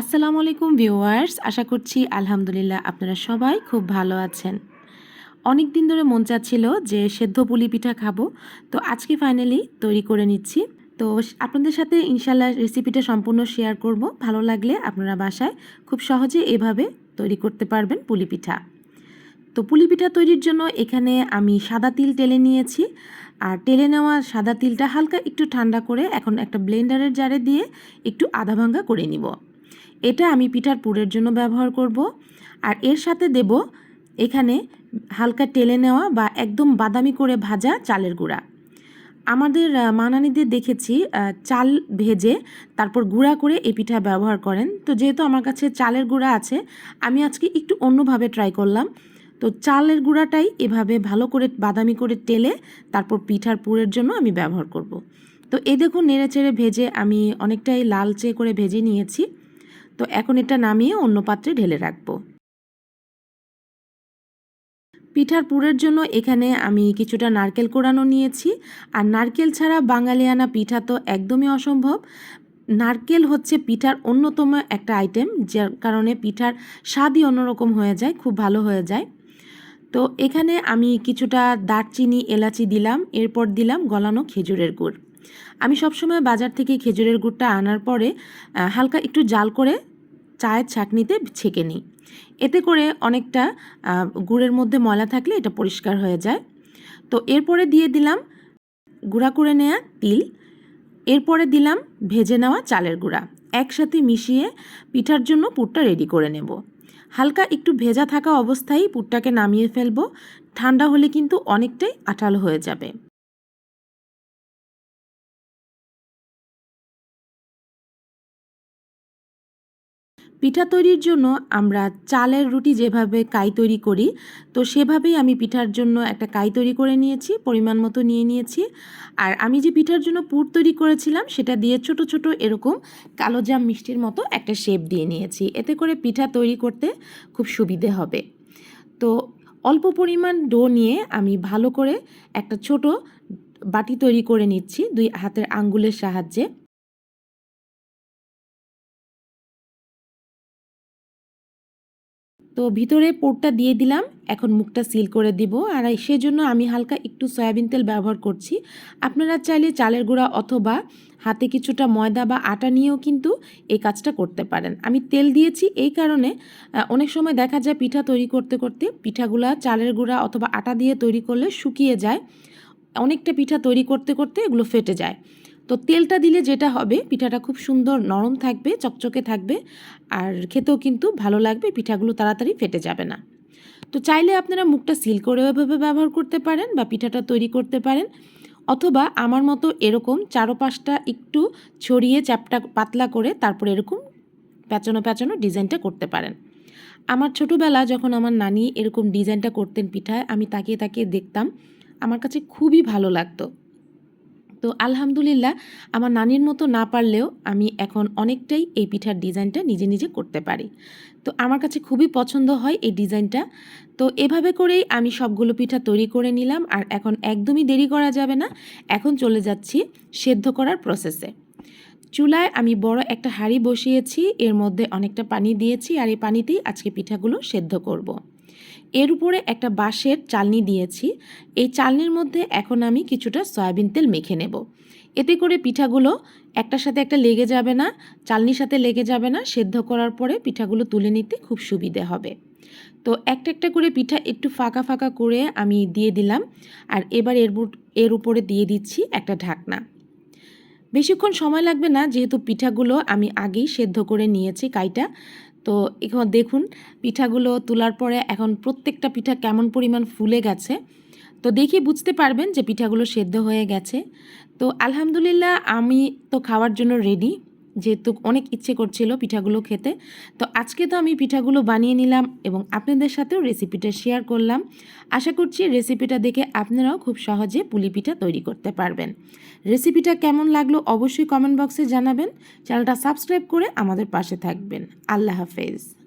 আসসালামু আলাইকুম ভিউয়ার্স, আশা করছি আলহামদুলিল্লাহ আপনারা সবাই খুব ভালো আছেন। অনেক দিন ধরে মন চাচ্ছিল যে সেদ্ধ পুলি পিঠা খাব, তো আজকে ফাইনালি তৈরি করে নিচ্ছি। তো আপনাদের সাথে ইনশাল্লাহ রেসিপিটা সম্পূর্ণ শেয়ার করব। ভালো লাগলে আপনারা বাসায় খুব সহজে এভাবে তৈরি করতে পারবেন পুলি পিঠা। তো পুলি পিঠা তৈরির জন্য এখানে আমি সাদা তিল টেলে নিয়েছি। আর টেলে নেওয়া সাদা তিলটা হালকা একটু ঠান্ডা করে এখন একটা ব্লেন্ডারের জারে দিয়ে একটু আধা ভাঙ্গা করে নিব। এটা আমি পিঠার পুরের জন্য ব্যবহার করব। আর এর সাথে দেব এখানে হালকা টেলে নেওয়া বা একদম বাদামি করে ভাজা চালের গুঁড়া। আমাদের মানানিদের দেখেছি চাল ভেজে তারপর গুঁড়া করে এই পিঠা ব্যবহার করেন। তো যেহেতু আমার কাছে চালের গুঁড়া আছে, আমি আজকে একটু অন্যভাবে ট্রাই করলাম। তো চালের গুঁড়াটাই এভাবে ভালো করে বাদামি করে টেলে তারপর পিঠার পুরের জন্য আমি ব্যবহার করব। তো এই দেখুন নেড়ে ভেজে আমি অনেকটাই লালচে করে ভেজে নিয়েছি। তো এখন এটা নামিয়ে অন্য পাত্রে ঢেলে রাখব। পিঠার পুরের জন্য এখানে আমি কিছুটা নারকেল কোড়ানো নিয়েছি। আর নারকেল ছাড়া বাঙালিয়ানা পিঠা তো একদমই অসম্ভব। নারকেল হচ্ছে পিঠার অন্যতম একটা আইটেম, যার কারণে পিঠার স্বাদই অন্যরকম হয়ে যায়, খুব ভালো হয়ে যায়। তো এখানে আমি কিছুটা দারচিনি, এলাচি দিলাম, এরপর দিলাম গলানো খেজুরের গুড়। আমি সবসময় বাজার থেকে খেজুরের গুড়টা আনার পরে হালকা একটু জাল করে চায়ের ছাঁকনিতে ছেঁকে নিই। এতে করে অনেকটা গুড়ের মধ্যে ময়লা থাকলে এটা পরিষ্কার হয়ে যায়। তো এরপরে দিয়ে দিলাম গুঁড়া করে নেওয়া তিল। এরপরে দিলাম ভেজে নেওয়া চালের গুঁড়া। একসাথে মিশিয়ে পিঠার জন্য পুরটা রেডি করে নেব। হালকা একটু ভেজা থাকা অবস্থায় পুরটাকে নামিয়ে ফেলব। ঠান্ডা হলে কিন্তু অনেকটাই আঠালো হয়ে যাবে। পিঠা তৈরির জন্য আমরা চালের রুটি যেভাবে কাই তৈরি করি, তো সেভাবেই আমি পিঠার জন্য একটা কাই তৈরি করে নিয়েছি, পরিমাণ মতো নিয়ে নিয়েছি। আর আমি যে পিঠার জন্য পুর তৈরি করেছিলাম, সেটা দিয়ে ছোট ছোট এরকম কালো জাম মিষ্টির মতো একটা শেপ দিয়ে নিয়েছি। এতে করে পিঠা তৈরি করতে খুব সুবিধে হবে। তো অল্প পরিমাণ ডো নিয়ে আমি ভালো করে একটা ছোট বাটি তৈরি করে নিচ্ছি দুই হাতের আঙ্গুলের সাহায্যে। তো ভিতরে পোরটা দিয়ে দিলাম। এখন মুখটা সিল করে দিব। আর সেজন্য আমি হালকা একটু সয়াবিন তেল ব্যবহার করছি। আপনারা চাইলে চালের গুঁড়া অথবা হাতে কিছুটা ময়দা বা আটা নিয়েও কিন্তু এই কাজটা করতে পারেন। আমি তেল দিয়েছি এই কারণে অনেক সময় দেখা যায় পিঠা তৈরি করতে করতে পিঠাগুলা চালের গুঁড়া অথবা আটা দিয়ে তৈরি করলে শুকিয়ে যায়। অনেকটা পিঠা তৈরি করতে করতে এগুলো ফেটে যায়। তো তেলটা দিলে যেটা হবে, পিঠাটা খুব সুন্দর নরম থাকবে, চকচকে থাকবে, আর খেতেও কিন্তু ভালো লাগবে, পিঠাগুলো তাড়াতাড়ি ফেটে যাবে না। তো চাইলে আপনারা মুখটা সিল করেও এভাবে ব্যবহার করতে পারেন বা পিঠাটা তৈরি করতে পারেন, অথবা আমার মতো এরকম চারোপাশটা একটু ছড়িয়ে চ্যাপটা পাতলা করে তারপর এরকম প্যাচানো প্যাচানো ডিজাইনটা করতে পারেন। আমার ছোটোবেলা যখন আমার নানি এরকম ডিজাইনটা করতেন পিঠায়, আমি তাকিয়ে তাকিয়ে দেখতাম, আমার কাছে খুবই ভালো লাগতো। তো আলহামদুলিল্লাহ, আমার নানির মতো না পারলেও আমি এখন অনেকটাই এই পিঠার ডিজাইনটা নিজে নিজে করতে পারি। তো আমার কাছে খুবই পছন্দ হয় এই ডিজাইনটা। তো এভাবে করেই আমি সবগুলো পিঠা তৈরি করে নিলাম আর এখন একদমই দেরি করা যাবে না, এখন চলে যাচ্ছি সেদ্ধ করার প্রসেসে চুলায় আমি বড় একটা হাঁড়ি বসিয়েছি, এর মধ্যে অনেকটা পানি দিয়েছি আর এই পানিতেই আজকে পিঠাগুলো সেদ্ধ করব। এর উপরে একটা বাঁশের চালনি দিয়েছি। এই চালনির মধ্যে এখন আমি কিছুটা সয়াবিন তেল মেখে নেব। এতে করে পিঠাগুলো একটার সাথে একটা লেগে যাবে না, চালনির সাথে লেগে যাবে না, সেদ্ধ করার পরে পিঠাগুলো তুলে নিতে খুব সুবিধে হবে। তো একটা একটা করে পিঠা একটু ফাঁকা ফাঁকা করে আমি দিয়ে দিলাম আর এবার এর এর উপরে দিয়ে দিচ্ছি একটা ঢাকনা। বেশিক্ষণ সময় লাগবে না, যেহেতু পিঠাগুলো আমি আগেই সেদ্ধ করে নিয়েছি কাইটা। তো এখন দেখুন, পিঠাগুলো তোলার পরে এখন প্রত্যেকটা পিঠা কেমন পরিমাণ ফুলে গেছে। তো দেখি বুঝতে পারবেন যে পিঠাগুলো সেদ্ধ হয়ে গেছে। তো আলহামদুলিল্লাহ আমি তো খাওয়ার জন্য রেডি যেহেতু অনেক ইচ্ছে করছিল পিঠাগুলো খেতে, তো আজকে তো আমি পিঠাগুলো বানিয়ে নিলাম এবং আপনাদের সাথেও রেসিপিটা শেয়ার করলাম। আশা করছি রেসিপিটা দেখে আপনারাও খুব সহজে পুলি পিঠা তৈরি করতে পারবেন। রেসিপিটা কেমন লাগল অবশ্যই কমেন্ট বক্সে জানাবেন। চ্যানেলটা সাবস্ক্রাইব করে আমাদের পাশে থাকবেন। আল্লাহ হাফেজ।